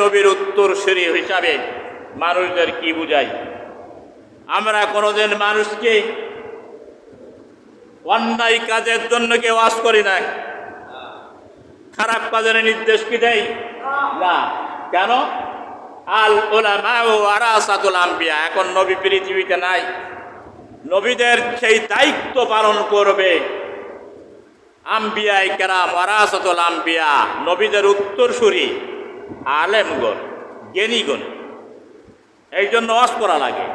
নবীর উত্তর উত্তরসূরি হিসাবে মানুষদের কি বুঝাই? আমরা কোনোদিন মানুষকে অন্যায় কাজের জন্য কেউ ওয়াজ করি না খারাপ কাজের নির্দেশ কি দেয় না। কেন? আল ওলামা ও আরাসাতুল আম্বিয়া। এখন নবী পৃথিবীতে নাই। নবীদের সেই দায়িত্ব পালন করবে আম্বিয়ায় কেরাম আরাসাতুল আম্বিয়া। নবীদের উত্তরসূরি। আলেমগণ, জ্ঞানীগণ, এই জন্য ওয়াজ করা লাগে।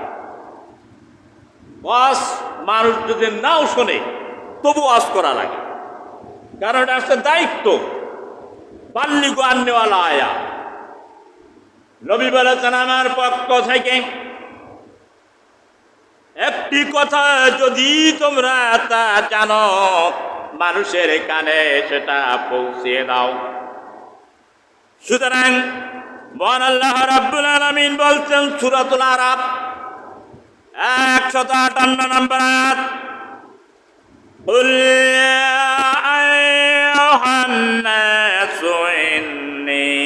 ওয়াজ মানুষ যদি নাও শোনে, তবু ওয়াজ করা লাগে। কারণ এটা হচ্ছে দায়িত্ব। বাল্লিগু আন্নেওয়ালা আয়া। নবী বলেছেন, আমার পক্ষ থেকে একটি কথা যদি তোমরা তা জানো, মানুষের কানে সেটা পৌঁছিয়ে দাও। সুতরাং মহান আল্লাহ রাব্বুল আলামিন বলছেন সূরাতুল আরাব একশত আটান্ন নম্বর আয়াত قل يا أيها الناس إني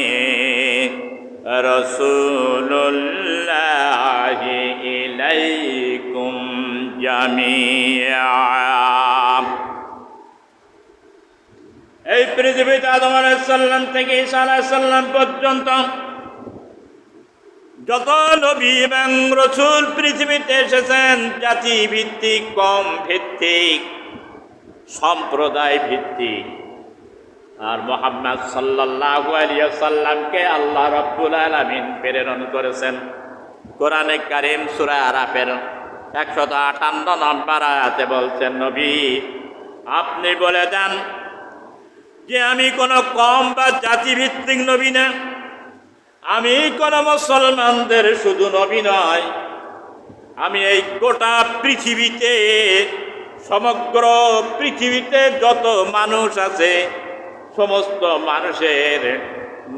رسول الله إليكم جميعا পৃথিবীতে আদম আলাইসাল্লাম থেকে ঈসা আলাইসাল্লাম পর্যন্ত যত নবী এবং রসুল পৃথিবীতে এসেছেন জাতি ভিত্তিক কম ভিত্তিক সম্প্রদায় ভিত্তিক আর মোহাম্মদ সাল্লাল্লাহু আলাইহি সাল্লামকে আল্লাহ রাব্বুল আলামিন প্রেরণ করেছেন। কোরআনে কারিম সূরা আরাফের একশত আটান্ন নম্বর আয়াতে বলছেন, নবী, আপনি বলে দেন যে আমি কোনো কম বা জাতিভিত্তিক নবী না। আমি কোন মুসলমানদের শুধু নবী নয়। আমি এই গোটা পৃথিবীতে, সমগ্র পৃথিবীতে যত মানুষ আছে, সমস্ত মানুষের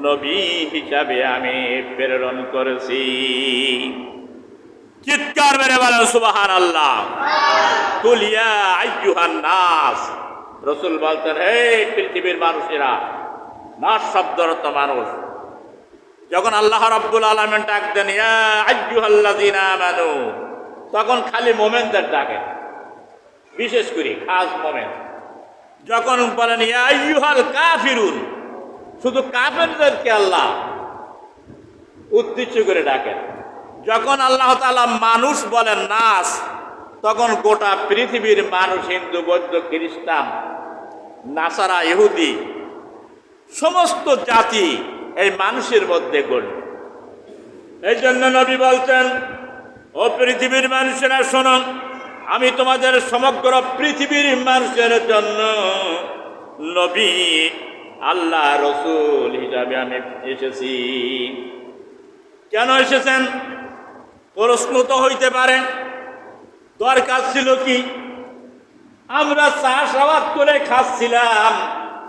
নবী হিসাবে আমি প্রেরণ করেছি। চিৎকার মেরে বলেন সুবাহান আল্লাহ তুলিয়া আইয়ুহান নাস। রসুল বলতেন হে পৃথিবীর মানুষেরা নাস শব্দরত মানুষ। যখন আল্লাহ রাব্বুল আলমেন ডাক দেন আইয়ুহাল্লাযীনা আমানু, তখন খালি মোমেনদের ডাকে। বিশেষ করে খাস মোমেন। যখন বলেন কাফিরুন, শুধু কাফেরদেরকে আল্লাহ উদ্দেশ্য করে ডাকেন। যখন আল্লাহ তালা মানুষ বলেন, নাস, তখন গোটা পৃথিবীর মানুষ হিন্দু, বৌদ্ধ, খ্রিস্টান নাসারা, ইহুদি, সমস্ত জাতি এই মানুষের মধ্যে গণ্য। এই জন্য নবী বলছেন, ও পৃথিবীর মানুষেরা, শোনো, আমি তোমাদের সমগ্র পৃথিবীর মানুষের জন্য নবী, আল্লাহ, রসুল হিসাবে আমি এসেছি। কেন এসেছেন? প্রশ্ন তো হইতে পারে। দরকার ছিল কি? আমরা চাষাবাদ করে খাচ্ছিলাম,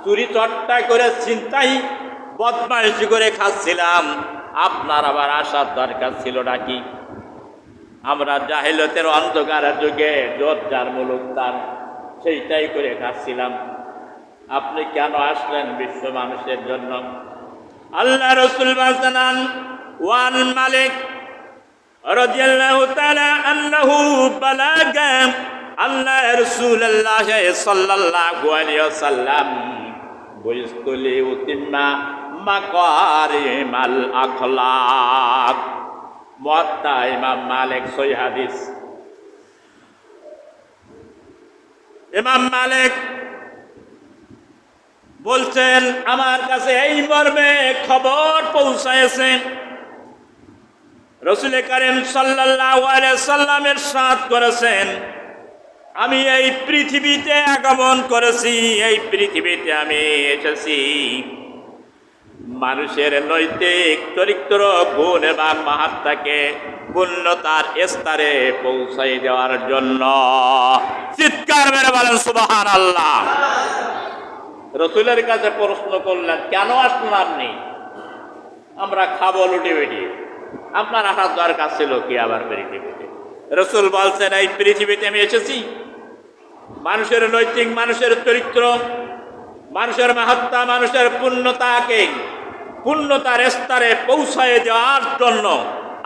চুরি চট্টা করে চিন্তাই বদমাইশি করে খাচ্ছিলাম। আপনার আবার আসার দরকার ছিল নাকি? আমরা জাহিলতের অন্ধকারের যুগে জোর যার মুলুক তার, সেইটাই করে খাচ্ছিলাম। আপনি কেন আসলেন বিশ্ব মানুষের জন্য? আল্লাহ রসুল বাজানান ওয়ান মালিক রাদিয়াল্লাহু তাআলা আন্নাহু বালাগা আল্লাহ রাসূলুল্লাহ সাল্লাল্লাহু আলাইহি ওয়াসাল্লাম বইস্তুলি উতিম্মা মাকারিমাল আখলাক। মুয়াত্তা ইমাম মালিক সহি হাদিস। ইমাম মালিক বলছেন, আমার কাছে এই মর্মে খবর পৌঁছায়ছে রসুল করিম সাল্লাহ সাল্লামের সাথ করেছেন আমি এই পৃথিবীতে আগমন করেছি, এই পৃথিবীতে আমি এসেছি। মানুষের নৈতিক, চরিত্র, গুণ এবং মাহাত্মাকে পূর্ণতার স্তরে পৌঁছাই দেওয়ার জন্য। চিৎকার মেরে বলেন সুবাহান আল্লাহ রসুলের কাছে প্রশ্ন করলেন, কেন আসলেন আপনি আমরা খাব লুটে বেটি। আপনার আসার দরকার ছিল কি আবার পৃথিবীতে? রসুল বলছেন, এই পৃথিবীতে আমি এসেছি। মানুষের নৈতিক, মানুষের চরিত্র, মানুষের মাহাত্মা, মানুষের পূর্ণতাকে পূর্ণতার স্তরে পৌঁছায় দেওয়ার জন্য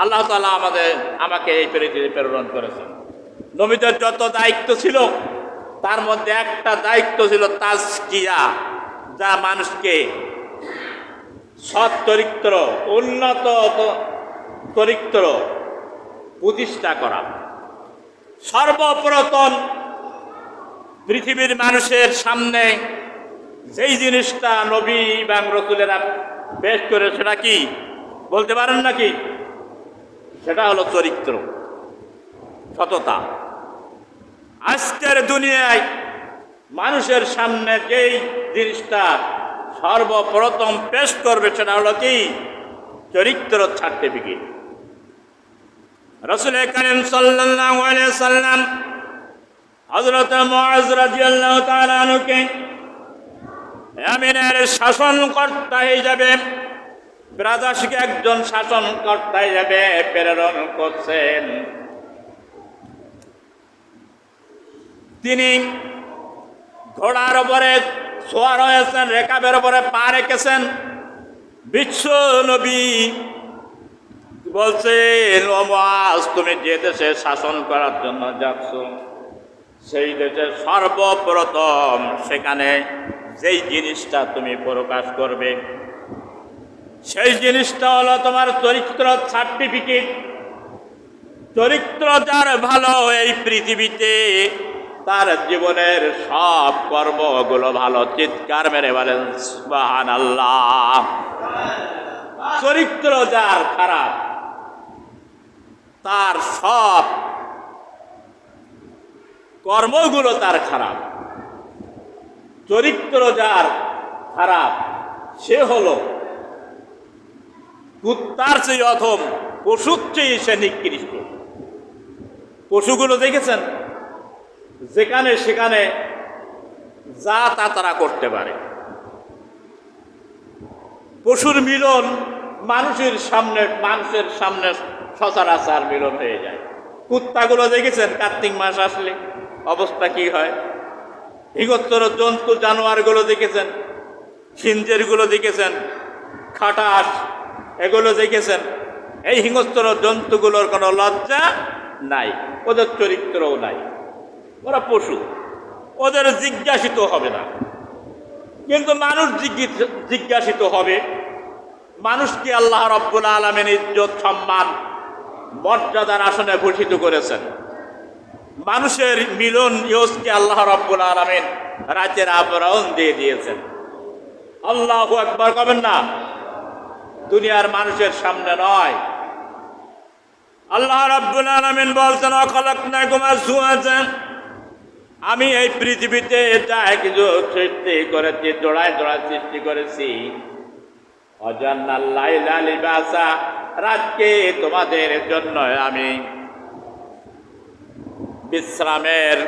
আল্লাহ তালা আমাদের আমাকে এই পৃথিবীতে প্রেরণ করেছেন। নবীদের যত দায়িত্ব ছিল, তার মধ্যে একটা দায়িত্ব ছিল তাজকিয়া, যা মানুষকে সৎ চরিত্র, উন্নত চরিত্র প্রতিষ্ঠা করা। সর্বপ্রথম পৃথিবীর মানুষের সামনে যেই জিনিসটা নবী এবং রসুলেরা পেশ করে, সেটা কি? বলতে পারেন নাকি? সেটা হলো চরিত্র, সততা। আজকের দুনিয়ায় মানুষের সামনে যেই জিনিসটা সর্বপ্রথম পেশ করবে, সেটা হলো কি? চরিত্র সার্টিফিকেট। রসুল করিম সাল্লাম তাআলা আনহুকে ইয়ামিনের শাসনকর্তা হিসাবে ব্রাদাসকে একজন শাসনকর্তা হিসাবে প্রেরণ করছেন। তিনি ঘোড়ার উপরে সোয়ার হয়েছেন রেকাবের উপরে পা রেখেছেন। বিশ্ব নবী বলছেন তুমি যে দেশে শাসন করার জন্য যাচ্ছ। সেই দেশে সর্বপ্রথম সেখানে যেই জিনিসটা তুমি প্রকাশ করবে, সেই জিনিসটা হলো তোমার চরিত্র সার্টিফিকেট চরিত্র যার ভালো এই পৃথিবীতে, তার জীবনের সব কর্মগুলো ভালো। চিৎকার মেরে বলেন সুবহান আল্লাহ চরিত্র যার খারাপ, তার সব কর্মগুলো তার খারাপ। চরিত্র যার খারাপ, সে হলো কুত্তার চেয়ে অথম পশুর চেয়ে সে নিকৃষ্ট। পশুগুলো দেখেছেন? যেখানে সেখানে যা তা তারা করতে পারে। পশুর মিলন মানুষের সামনে মানুষের সামনে সচরাচর মিলন হয়ে যায়। কুত্তাগুলো দেখেছেন? কার্তিক মাস আসলে। অবস্থা কি হয়? হিগত্তর জন্তু জানোয়ারগুলো দেখেছেন খিঞ্জেরগুলো দেখেছেন, খাটাস এগুলো দেখেছেন। এই হিংস্তর জন্তুগুলোর কোনো লজ্জা নাই, ওদের চরিত্রও নাই। ওরা পশু, ওদের জিজ্ঞাসিত হবে না। কিন্তু মানুষ জিজ্ঞিস- জিজ্ঞাসিত হবে, মানুষকে আল্লাহ রব্বুল আলমের ইজ্জত, সম্মান, মর্যাদার আসনে ভূষিত করেছেন। মানুষের মিলন ইয়সকে আল্লাহ রব্বুল আলমেন রাতের আবরণ দিয়ে দিয়েছেন। আল্লাহ একবার কবেন না? দুনিয়ার মানুষের সামনে নয়। আল্লাহ রাব্বুল আলামিন বলছেন অখলক না কুমার সুয়াছেন আমি এই পৃথিবীতে যা কিছু সৃষ্টি করেছি, জোড়ায় জোড়ায় সৃষ্টি করেছি। অজান্নাল্লাইলা লিবাসা। রাতকে তোমাদের জন্য আমি বিশ্রামের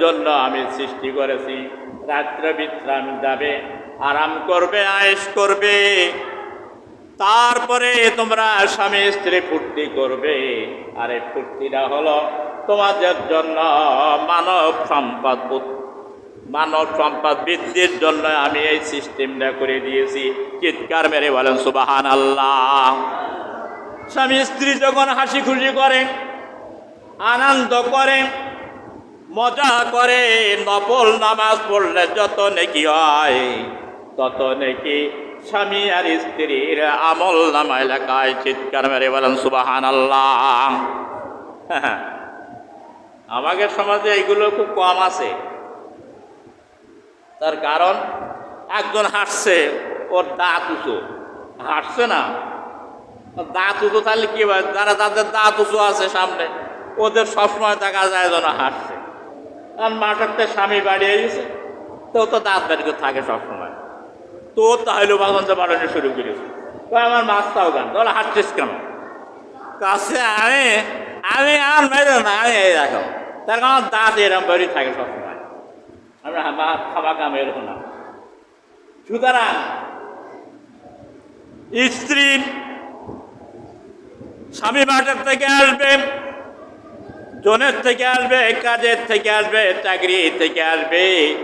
জন্য আমি সৃষ্টি করেছি। রাত্রে বিশ্রাম যাবে, আরাম করবে আয়েস করবে। তারপরে তোমরা স্বামী স্ত্রী ফুর্তি করবে। আর এই ফুর্তিটা হলো তোমাদের জন্য মানব সম্পদ। মানব সম্পদ বৃদ্ধির জন্য আমি এই সিস্টেমটা করে দিয়েছি। চিৎকার মেরে বলেন সুবাহান আল্লাহ স্বামী স্ত্রী যখন হাসি খুশি করে আনন্দ করে, মজা করে, নফল নামাজ পড়লে যত নেকি হয়, তত নেকি স্বামী আর স্ত্রীর আমল নামায় এলাকায় চিৎকার মেরে বলেন সুবাহান আল্লাহ আমাদের সমাজে এইগুলো খুব কম আছে। তার কারণ, একজন হাসছে ওর দাঁত উঁচু। হাসছে না। দাঁত উঁচু তাহলে কি হয়? যারা তাদের দাঁত উঁচু আছে সামনে। ওদের সবসময় দেখা যায় যেন হাসছে। কারণ মাঠের স্বামী বাড়িয়ে গেছে তো তো দাঁত বাড়ি করে থাকে সবসময়। তো তাহলে বাগানটা বাড়ানো শুরু করেছে। আমার মাছটাও গান তাহলে হাঁটছিস কেন? কাছে আমি আমি আর মেরে না, আমি এই দেখো, তার কারণ দাঁত এরম বাড়ি থাকে সবসময়। আমি আমার খাবা কাম এরকম না। সুতরাং, স্ত্রী স্বামী মাঠের থেকে আসবে জনের থেকে আসবে, কাজের থেকে আসবে, চাকরি থেকে আসবে।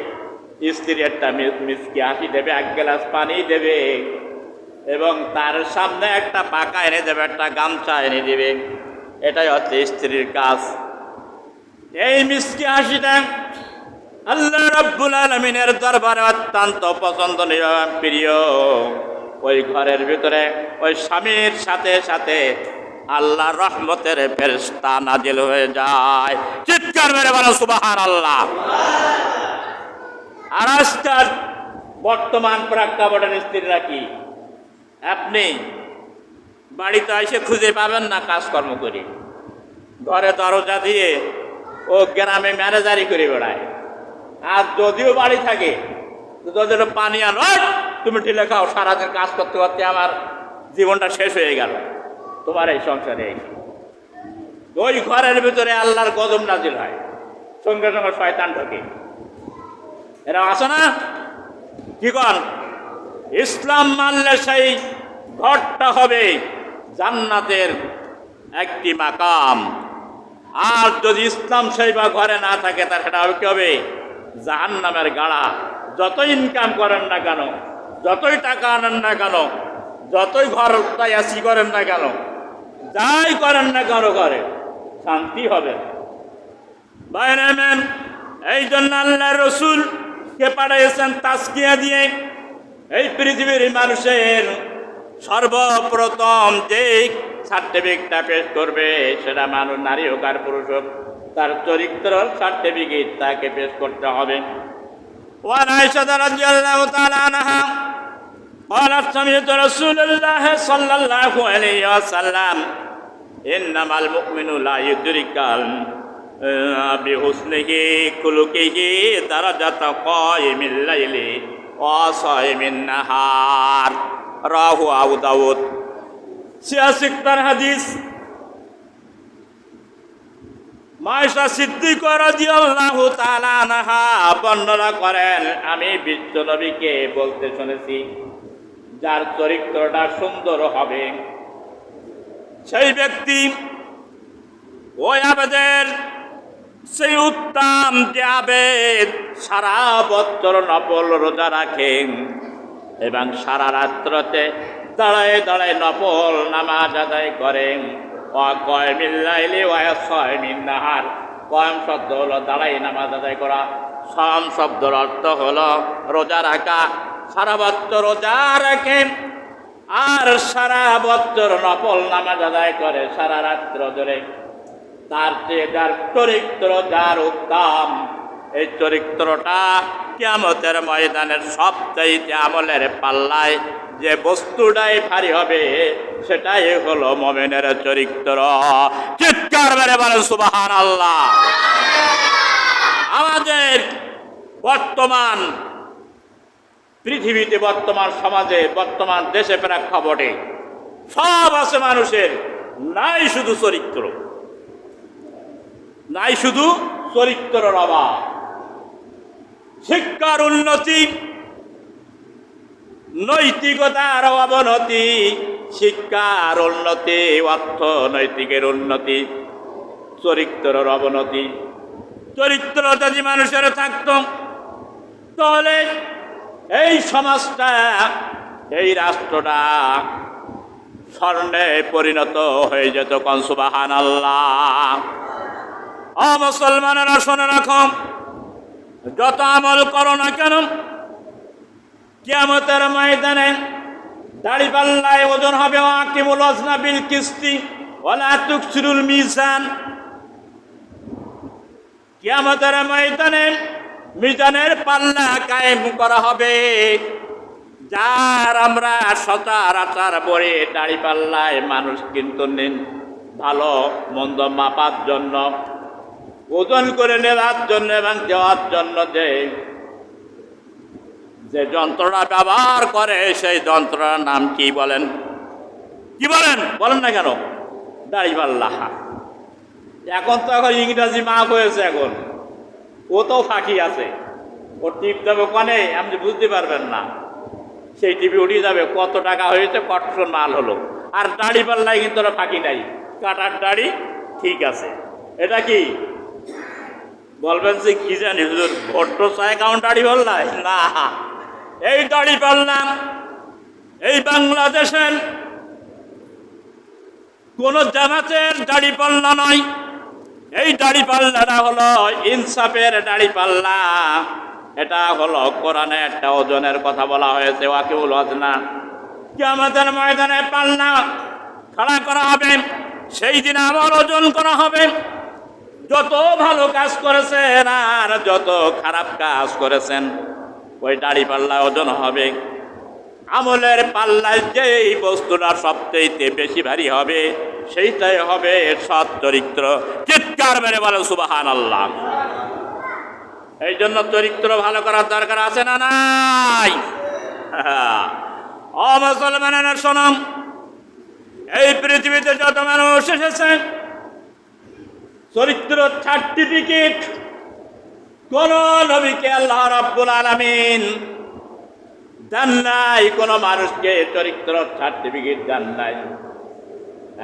স্ত্রী একটা মিস- মিসকে হাসি দেবে, এক গ্লাস পানি দেবে এবং তার সামনে একটা পাকা এনে দেবে, একটা গামছা এনে দেবে। এটাই হচ্ছে স্ত্রীর কাজ। এই মিষ্টি হাসিটা আল্লাহ রব্বুল আলমিনের দরবারে অত্যন্ত পছন্দনীয়, প্রিয়। ওই ঘরের ভিতরে ওই স্বামীর সাথে সাথে আল্লাহ রহমতের ফেরস্তা নাজিল হয়ে যায়। চিৎকার মেরে বলো সুবাহান আল্লাহ আর আজকাল বর্তমান প্রেক্ষাপটের স্ত্রীরা কি? আপনি বাড়িতে এসে খুঁজে পাবেন না কাজকর্ম করি? ঘরে দরজা দিয়ে ও গ্রামে ম্যানেজারি করে বেড়ায়। আর যদিও বাড়ি থাকে তোদের পানি আনো তুমি ঢিলে খাও, সারাদিন কাজ করতে করতে আমার জীবনটা শেষ হয়ে গেল। তোমার এই সংসারে এসে। ওই ঘরের ভিতরে আল্লাহর গজম নাজিল হয়। সঙ্গে সঙ্গে শয়তান ঢোকে। এরা আসো না। কি কন ইসলাম মানলে সেই ঘরটা হবে জান্নাতের একটি মাকাম। আর যদি ইসলাম সেই বা ঘরে না থাকে, তার সেটা হবে কি হবে? জাহান্নামের গাড়া। যতই ইনকাম করেন না কেন, যতই টাকা আনেন না কেন, যতই ঘর তাই আসি করেন না কেন যাই করেন না কেন ঘরে শান্তি হবে না। বাইরে ম্যান এই জন্য আল্লাহ রসুল কে পাঠাইছেন তাস্কিয়া দিয়ে এই পৃথিবীর মানুষের সর্বপ্রথম যে সার্টিফিকেটটা পেশ করবে সেটা মানুষ নারী হোক আর পুরুষ হোক তার চরিত্র সার্টিফিকেট তাকে পেশ করতে হবে وعن عائشة رضي الله تعالى عنها قالت سمعت رسول الله صلى الله عليه وسلم ইন্নামাল মুকমিনু লা ইউদরিকাল বিহুসনিহি কুলুকিহি দারাজাত কায়িমিল লাইলি ওয়া সাইমিন নাহার। রাহু আবু দাউদ। ছিয়াশি তার হাদিস। মায়েশা সিদ্দিক রাদিয়াল্লাহু তাআলা নাহা বর্ণনা করেন, আমি বিশ্ব নবীকে বলতে শুনেছি, যার চরিত্রটা সুন্দর হবে। সেই ব্যক্তি ওই আবেদের সেই উত্তম যে আবেদ সারা বছর নফল রোজা রাখেন এবং সারা রাত্রতে দাঁড়ায় দাঁড়ায় নফল নামাজ আদায় করেন। অকয় মিল্লাইলে অয় মিন্নাহার কয়ম শব্দ হলো দাঁড়াই নামাজ আদায় করা। সম শব্দর অর্থ হলো রোজা রাখা। সারা বছর রোজা রাখেন। আর সারা বছর নফল নামাজ আদায় করে, সারা রাত্র ধরে। তার যে যার চরিত্র, যার উত্তম এই চরিত্রটা কিয়ামতের ময়দানের সবচাইতে আমলের পাল্লায় যে বস্তুটাই ভারী হবে, সেটাই হলো মমেনের চরিত্র। চিৎকার মেরে বলেন সুবাহান আল্লাহ আমাদের বর্তমান পৃথিবীতে বর্তমান সমাজে, বর্তমান দেশে প্রেক্ষাপটে সব আছে মানুষের, নাই শুধু চরিত্র। নাই শুধু চরিত্রের অভাব। শিক্ষার উন্নতি, নৈতিকতার অবনতি, শিক্ষার উন্নতি, অর্থনৈতিকের উন্নতি, চরিত্রের অবনতি। চরিত্র যদি মানুষের থাকত, তাহলে এই সমাজটা এই রাষ্ট্রটা স্বর্ণে পরিণত হয়ে যেত কনসুবাহান আল্লাহ মুসলমানেরা, শুনে রাখো। যত আমল করো না কেন, কিয়ামতের ময়দানে দাড়ি পাল্লায় ওজন হবে আকিমুল অজনা বিল কিস্তি ওলা তুকসিরুল মিজান। কিয়ামতের ময়দানে মিজানের পাল্লা কায়েম করা হবে। যার আমরা সচরাচর পরে দাড়ি পাল্লায় মানুষ কিন্তু নিন ভালো, মন্দ মাপার জন্য, ওজন করে নেওয়ার জন্য এবং দেওয়ার জন্য যে যে যন্ত্রটা ব্যবহার করে সেই যন্ত্রটার নাম কি বলেন? কি বলেন? বলেন না কেন? দাড়িপাল্লাহা এখন তো এখন ইংরাজি মাপ হয়েছে এখন। ও তো ফাঁকি আছে। ও টিপ দেবে কনে, আপনি বুঝতে পারবেন না। সেই টিপি উঠে যাবে, কত টাকা হয়েছে কত মাল হলো। আর দাড়ি পাল্লায় কিন্তু ওরা ফাঁকি নাই। কাটার দাড়ি ঠিক আছে। এটা কি? বলবেন যে কি জানি, হুজুর, ভোট্ট চায় কাউন্ট দাড়ি পাল্লায়? না। এই দাড়ি পাল্লাম, এই বাংলাদেশের কোন জামাতের দাড়ি পাল্লা নয় এই দাড়ি পাল্লাটা হলো ইনসাফের দাড়ি পাল্লা। এটা হলো কোরআনে একটা ওজনের কথা বলা হয়েছে, ওয়াকিউল না কি আমাদের ময়দানে পাল্লা খাড়া করা হবে, সেই দিন আমার ওজন করা হবে। যত ভালো কাজ করেছেন আর যত খারাপ কাজ করেছেন, ওই দাড়ি পাল্লা ওজন হবে। আমলের পাল্লায় যেই বস্তুটা সবচেয়ে বেশি ভারী হবে, সেইটাই হবে সৎ চরিত্র। চিৎকার মেরে বলে সুবাহান আল্লাহ এই জন্য চরিত্র ভালো করার দরকার আছে না নাই? ও মুসলমানের শোনম এই পৃথিবীতে যত মানুষ এসেছে, চরিত্র সার্টিফিকেট কোন নবীকে আল্লাহ রাব্বুল আলামিন দেন নাই, কোন মানুষকে চরিত্র সার্টিফিকেট দেন নাই।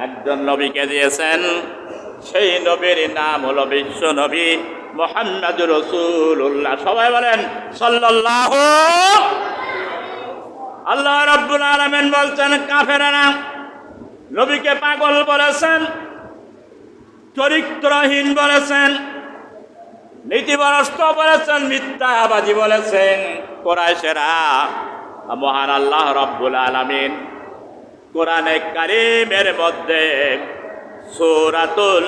একজন নবীকে দিয়েছেন, সেই নবীর নাম হলো বিশ্ব নবী মোহাম্মদ রসুল্লাহ সবাই বলেন সাল্লাহ আল্লাহ রাব্বুল আলামিন বলছেন কাফেরানা নবীকে পাগল বলেছেন, চরিত্রহীন বলেছেন নীতিবরস্ত বলেছেন, মিথ্যাবাদী বলেছেন। কোরআশেরা মহান আল্লাহ রব্বুল আলামিন কোরআনে কারিমের মধ্যে সূরাতুল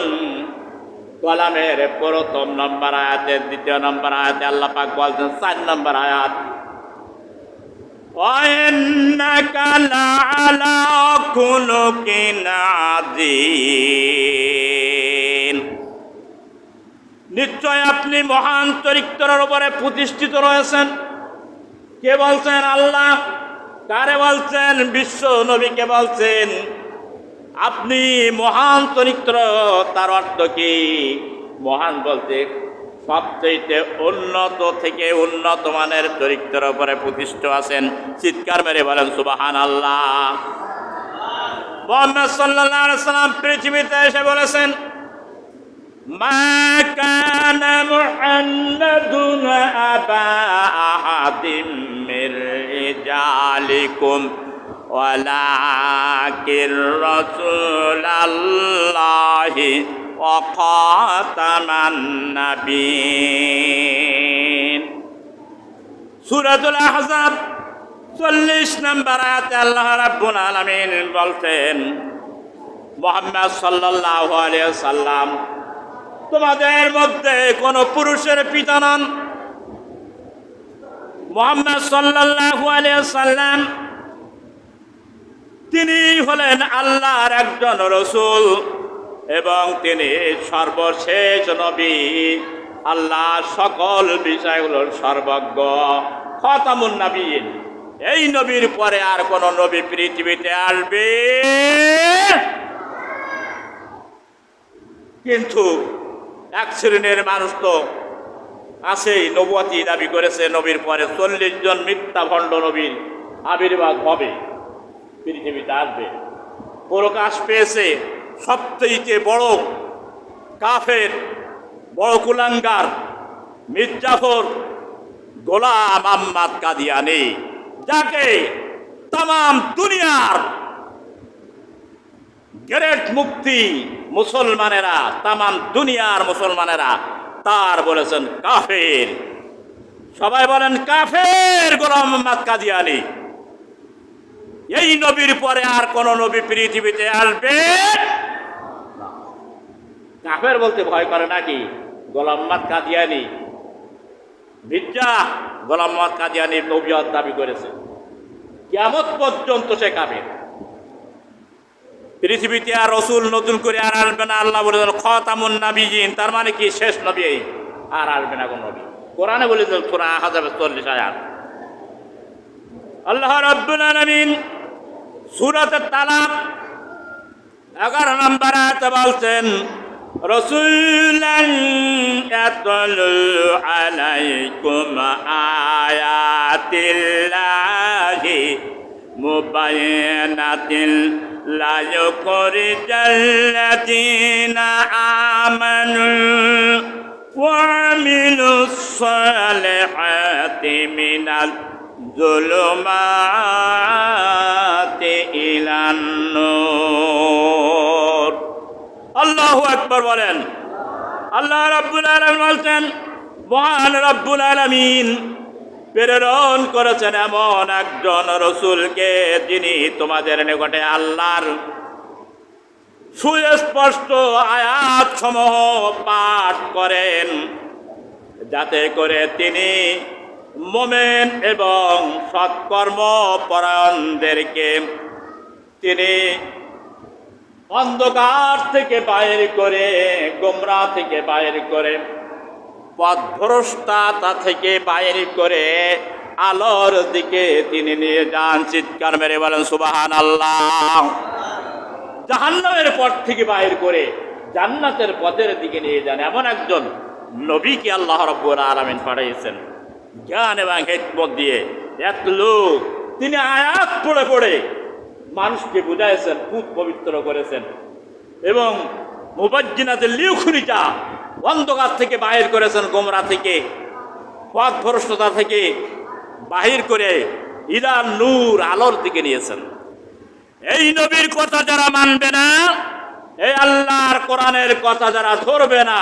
কলামের প্রথম নম্বর আয়াতের দ্বিতীয় নম্বর আয়াতে আল্লাহ পাক বলছেন চার নম্বর আয়াত وإنك لعلى خلق عظيم নিশ্চয় আপনি মহান চরিত্রের উপরে প্রতিষ্ঠিত রয়েছেন কে বলছেন আল্লাহ? কারে বলছেন? বিশ্ব নবীকে বলছেন? আপনি মহান চরিত্র, তার অর্থ কি? মহান বলতে সবচেয়ে উন্নত থেকে উন্নত মানের চরিত্রের উপরে প্রতিষ্ঠিত আছেন। চিৎকার মেরে বলেন সুবাহান আল্লাহ মোহাম্মদ সাল্লাহ সাল্লাম পৃথিবীতে এসে বলেছেন ما كان محمد أبا أحد من رجالكم ولكن رسول الله وخاتم النبيين সুরাতুল আহজাব চল্লিশ নম্বর আয়াতে আল্লাহ রাব্বুল আলামিন বলতেন মোহাম্মদ সাল্লাল্লাহু আলাইহি সাল্লাম তোমাদের মধ্যে কোন পুরুষের পিতা নন। মোহাম্মদ আলাইহি সাল্লাম তিনি হলেন আল্লাহর একজন রসুল এবং তিনি সর্বশেষ নবী। আল্লাহ সকল বিষয়গুলোর সর্বজ্ঞ, খতামুন নবীন। এই নবীর পরে আর কোন নবী পৃথিবীতে আসবে। কিন্তু এক শ্রেণির মানুষ তো আছেই নবতী দাবি করেছে নবীর পরে চল্লিশ জন মিথ্যা ভণ্ড নবীর আবির্ভাব হবে, পৃথিবীতে আসবে। প্রকাশ পেয়েছে সবচেয়ে বড় কাফের, বড় কুলাঙ্গার, মির্জাফর গোলাম আম্মাদ কাদিয়ানি, যাকে তাম দুনিয়ার গ্রেট মুক্তি মুসলমানেরা তাম দুনিয়ার মুসলমানেরা, তার বলেছেন কাফের। সবাই বলেন কাফের গোলাম আম্মাদ কাদিয়ানি এই নবীর পরে আর কোন নবী পৃথিবীতে আসবে? কাফের বলতে ভয় করে নাকি? গোলাম্মাদ কাদিয়ানি ভিজ্জা গোলাম্মাদ কাদিয়ানির নবিয়ত দাবি করেছে। কেমত পর্যন্ত সে কাফের। পৃথিবীতে আর রসুল নতুন করে আর আসবে না, আল্লাহ বলে খতামুন নাবিজিন তার মানে কি? শেষ নবী আর আসবে না কোন নবী। কোরআনে বলে তোরা হাজার চল্লিশ হাজার আল্লাহ রব্বুল আলামিন সূরাত তালাক, এগারো নম্বর আয়াতে বলছেন, রসুলান ইয়াতলু আলাইকুম আয়াতিল্লাহি মুবায়নাতিল লা ইউখরিজাল্লাযীনা আমানু وعملوا الصالحات من الظلمات إلى النور আল্লাহু আকবার বলেন আল্লাহ রাব্বুল আলামিন বলছেন মহান রাব্বুল আলামিন প্রেরণ করেছেন এমন একজন রসুলকে যিনি তোমাদের নিকটে আল্লাহর সুস্পষ্ট আয়াত সমূহ পাঠ করেন, যাতে করে তিনি মোমেন এবং সৎকর্ম পরায়ণদেরকে তিনি অন্ধকার থেকে বাইর করে, গোমরা থেকে বাইর করে পথভ্রষ্টাতা থেকে বাইর করে আলোর দিকে তিনি নিয়ে যান। চিৎকার মেরে বলেন সুবাহান আল্লাহ জাহান্নামের পথ থেকে বাইর করে জান্নাতের পথের দিকে নিয়ে যান। এমন একজন নবীকে আল্লাহ রব্বুর আলমিন পাঠাইছেন জ্ঞান এবং হেকমত দিয়ে এক লোক, তিনি আয়াত পড়ে পড়ে মানুষকে বুঝাইছেন পুত পবিত্র করেছেন এবং মুবাজ্জিনাতে লিউখুরিটা অন্ধকার থেকে বাহির করেছেন গোমরা থেকে পথ ভ্রষ্টতা থেকে বাহির করে ইরা নূর আলোর দিকে নিয়েছেন। এই নবীর কথা যারা মানবে না, এই আল্লাহর কোরআনের কথা যারা ধরবে না,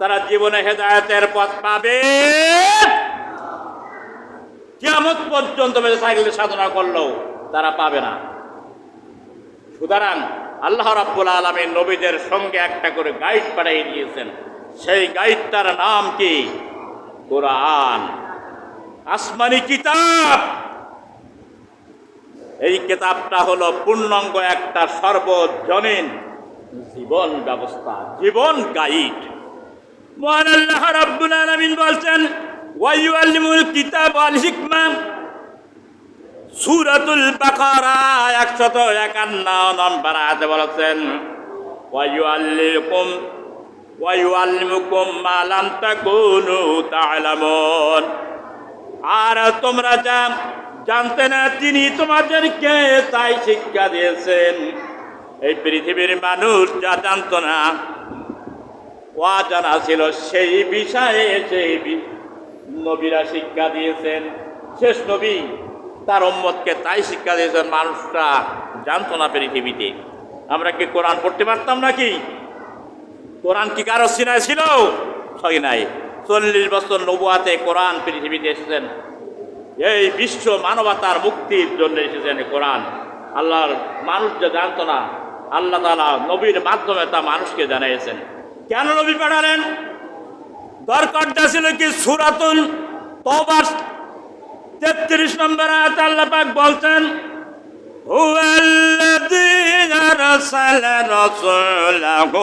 তারা জীবনে হেদায়তের পথ পাবে। কিয়ামত পর্যন্ত বেঁচে থাকলে সাধনা করলেও তারা পাবে না। সুতরাং আল্লাহ রাব্বুল আলমীর নবীদের সঙ্গে একটা করে গাইড পাঠিয়ে দিয়েছেন। সেই গাইডটার নাম কি? কোরআন। আসমানি কিতাব। এই কিতাবটা হলো পূর্ণাঙ্গ একটা সর্বজনীন জীবন ব্যবস্থা, জীবন গাইড। মহান আল্লাহ রাব্বুল আলামিন বলছেন ওয়াইউআল্লিমুল কিতাব ওয়াল হিকমা। সূরাতুল বাকারা 151 নম্বর আয়াতে বলেছেন ওয়াইউআল্লিকুম আর তোমরা যা জানতে না তিনি তোমাদেরকে তাই শিক্ষা দিয়েছেন। এই পৃথিবীর মানুষ যা জানত না জানা ছিল সেই বিষয়ে সেই নবীরা শিক্ষা দিয়েছেন। শেষ নবী তার উম্মতকে তাই শিক্ষা দিয়েছেন, মানুষরা জানতো না পৃথিবীতে। আমরা কি কোরআন পড়তে পারতাম নাকি? কোরআন কি কারও সিনায় ছিল? ছয় নাই। চল্লিশ বছর নবুয়াতে কোরআন পৃথিবীতে এসেছেন। এই বিশ্ব মানবতার মুক্তির জন্য এসেছেন কোরআন। আল্লাহর মানুষ যে জানত না, আল্লাহ তালা নবীর মাধ্যমে তা মানুষকে জানাইছেন কেন নবী পাঠালেন? দরকারটা ছিল কি সুরাতুল তবাস তেত্রিশ নম্বর আয়াত আল্লাহ পাক বলছেন হুয়াল্লাযী আরসালা রাসূলাহু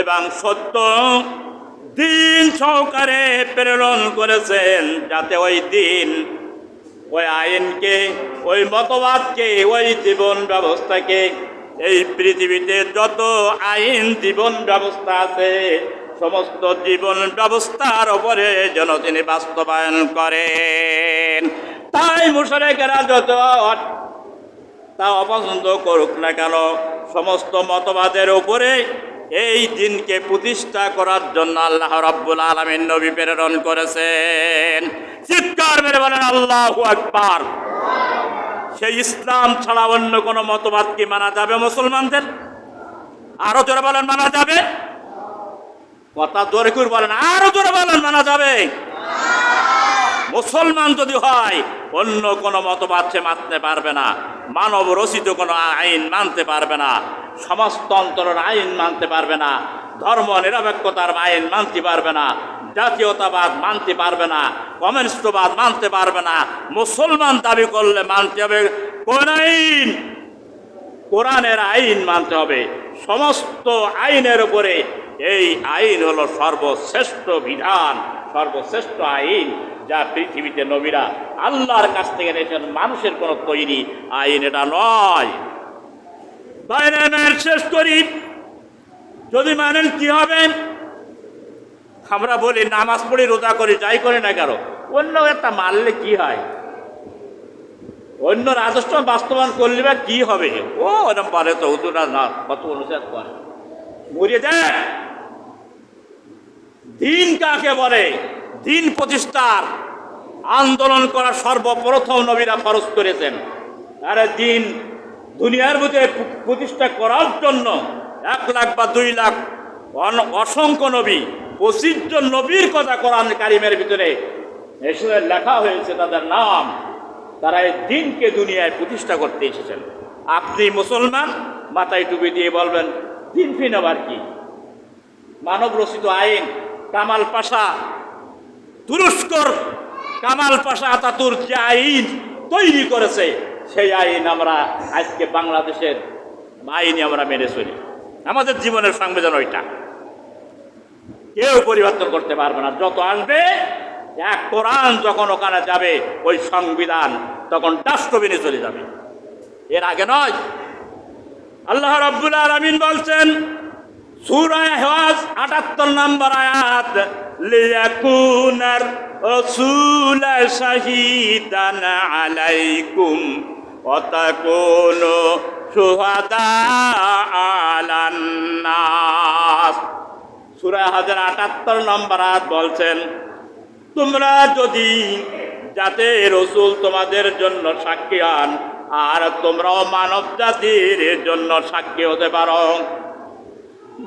এবং সত্য দিন সহকারে প্রেরণ করেছেন যাতে ওই দিন, ওই আইনকে, ওই মতবাদকে, ওই জীবন ব্যবস্থাকে, এই পৃথিবীতে যত আইন জীবন ব্যবস্থা আছে, সমস্ত জীবন ব্যবস্থার ওপরে যেন তিনি বাস্তবায়ন করেন। তাই মুশরেকেরা যত তা অপছন্দ করুক না কেন, সমস্ত মতবাদের উপরে এই দিনকে প্রতিষ্ঠা করার জন্য আল্লাহ রাব্বুল আলমিন নবী প্রেরণ করেছেন। চিৎকার মেরে বলেন, আল্লাহ আকবার। সেই ইসলাম ছাড়া অন্য কোনো মতবাদ কি মানা যাবে মুসলমানদের? আরও জোরে বলেন, মানা যাবে? কথা জোরে করে বলেন, আরও জোরে বলেন, মানা যাবে। মুসলমান যদি হয়, অন্য কোনো মতবাদ সে মানতে পারবে না। মানব রচিত কোনো আইন মানতে পারবে না। সমাজতন্ত্রের আইন মানতে পারবে না, ধর্ম নিরপেক্ষতার আইন মানতে পারবে না, জাতীয়তাবাদ মানতে পারবে না, কমিউনিস্টবাদ মানতে পারবে না, মুসলমান দাবি করলে মানতে হবে কোন আইন? কোরআনের আইন মানতে হবে। সমস্ত আইনের উপরে এই আইন হলো সর্বশ্রেষ্ঠ বিধান, সর্বশ্রেষ্ঠ আইন যা পৃথিবীতে নবীরা আল্লাহর কাছ থেকে নিয়েছেন মানুষের কোনো তৈরি আইন এটা নয়। শেষ করি। যদি মানেন কি হবে? আমরা বলি, নামাজ পড়ি, রোজা করি, যাই করি না কেন? অন্য একটা মারলে কি হয়? অন্য রাজস্ব বাস্তবায়ন করলে বা কি হবে? ও এরকম পারে তো না, কত অনুসার করে। মরিয়ে দেয় দিন কাকে বলে? দিন প্রতিষ্ঠার। আন্দোলন করা সর্বপ্রথম নবীরা ফরজ করেছেন। আরে দিন দুনিয়ার মধ্যে প্রতিষ্ঠা করার জন্য এক লাখ বা দুই লাখ অসংখ্য নবী পঁচিশ জন নবীর কথা কোরআন কারিমের ভিতরে এসে লেখা হয়েছে তাদের নাম। তারা এই দিনকে দুনিয়ায় প্রতিষ্ঠা করতে এসেছেন। আপনি মুসলমান, মাথায় টুপি দিয়ে বলবেন, দিন ফিন আবার কি? মানব রচিত আইন, কামাল পাশা, তুরস্কর কামাল পাশা আতাতুর যে আইন তৈরি করেছে সেই আইন আমরা আজকে বাংলাদেশের আইন আমরা মেনে চলি। আমাদের জীবনের সংবিধান ওইটা। কেউ পরিবর্তন করতে পারবে না। যত আসবে এক কোরআন যখন ওখানে যাবে, ওই সংবিধান তখন ডাস্টবিনে চলে যাবে। এর আগে নয়। আল্লাহ রব্বুল আলমিন বলছেন সুরায় হওয়াজ আটাত্তর নম্বর আয়াত লিয়াকুনার রসুল শাহিদান আলাইকুম অতাকুনু সুহাদা আলান্নাস সুরা হাজার আটাত্তর নম্বর আয়াত বলছেন, তোমরা যদি যাতে রসুল তোমাদের জন্য সাক্ষী হন, আর তোমরাও মানব জাতির জন্য সাক্ষী হতে পারো।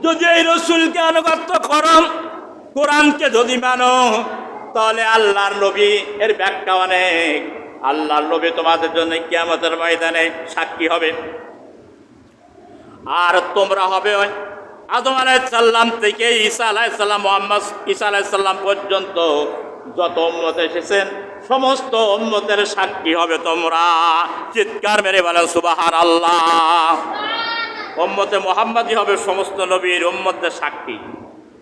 যদি এই রসুলকে আনুগত্য করো কোরআনকে যদি মানো, তাহলে আল্লাহর নবী এর ব্যাখ্যা অনেক। আল্লাহর নবী তোমাদের জন্য কিয়ামতের ময়দানে সাক্ষী হবে। আর তোমরা হবে আদম আলাইসাল্লাম থেকে ঈসা আলাইসাল্লাম মোহাম্মদ ঈসা আলাইসাল্লাম পর্যন্ত যত উম্মত এসেছেন, সমস্ত উম্মতের সাক্ষী হবে তোমরা। চিৎকার মেরে বলে সুবাহার আল্লাহ উম্মতে মোহাম্মদই হবে, সমস্ত নবীর উম্মতের সাক্ষী।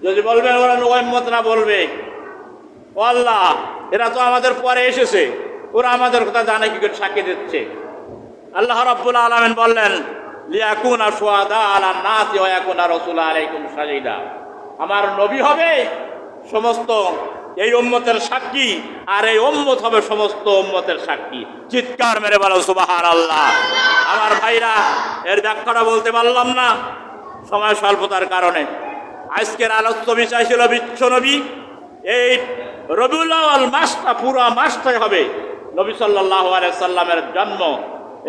যদি বলবেন ওরা উম্মত না বলবে ও আল্লাহ এরা তো আমাদের পরে এসেছে, ওরা আমাদের কথা জানে কি করে সাক্ষী দিচ্ছে। আল্লাহ রাব্বুল আলামিন বললেন আমার নবী হবে সমস্ত এই উম্মতের সাক্ষী, আর এই উম্মত হবে সমস্ত উম্মতের সাক্ষী। চিৎকার মেরে বলো সুবাহার আল্লাহ আমার ভাইরা, এর ব্যাখ্যাটা বলতে পারলাম না। সময় স্বল্পতার কারণে। আজকের আলোচ্য বিষয় ছিল বিশ্বনবী এই রবিউল মাসটা, পুরো মাসটাই হবে নবী সাল্লাহ সাল্লামের জন্ম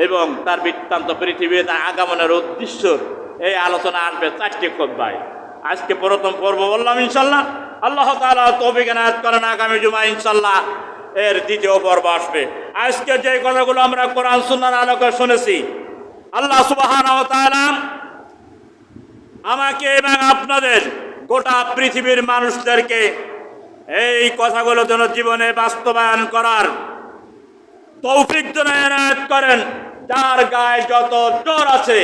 এবং তার বৃত্তান্ত পৃথিবী পৃথিবীতে আগমনের উদ্দেশ্য। এই আলোচনা আসবে চারটি খোদ্ায় আজকে প্রথম পর্ব বললাম ইনশাল্লাহ আল্লাহ তালা তৌফিক এনায়ত করেন, আগামী জুমা ইনশাল্লাহ এর দ্বিতীয় পর্ব আসবে। আজকে যে কথাগুলো আমরা কোরআন সুন্নার আলোকে শুনেছি, আল্লাহ সুবাহান আমাকে এবং আপনাদের গোটা পৃথিবীর মানুষদেরকে এই কথাগুলো যেন জীবনে বাস্তবায়ন করার তৌফিক যেন এনায়ত করেন, যার গায়ে যত জোর আছে,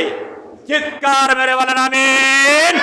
চিৎকার মেরে বলেন, আমিন।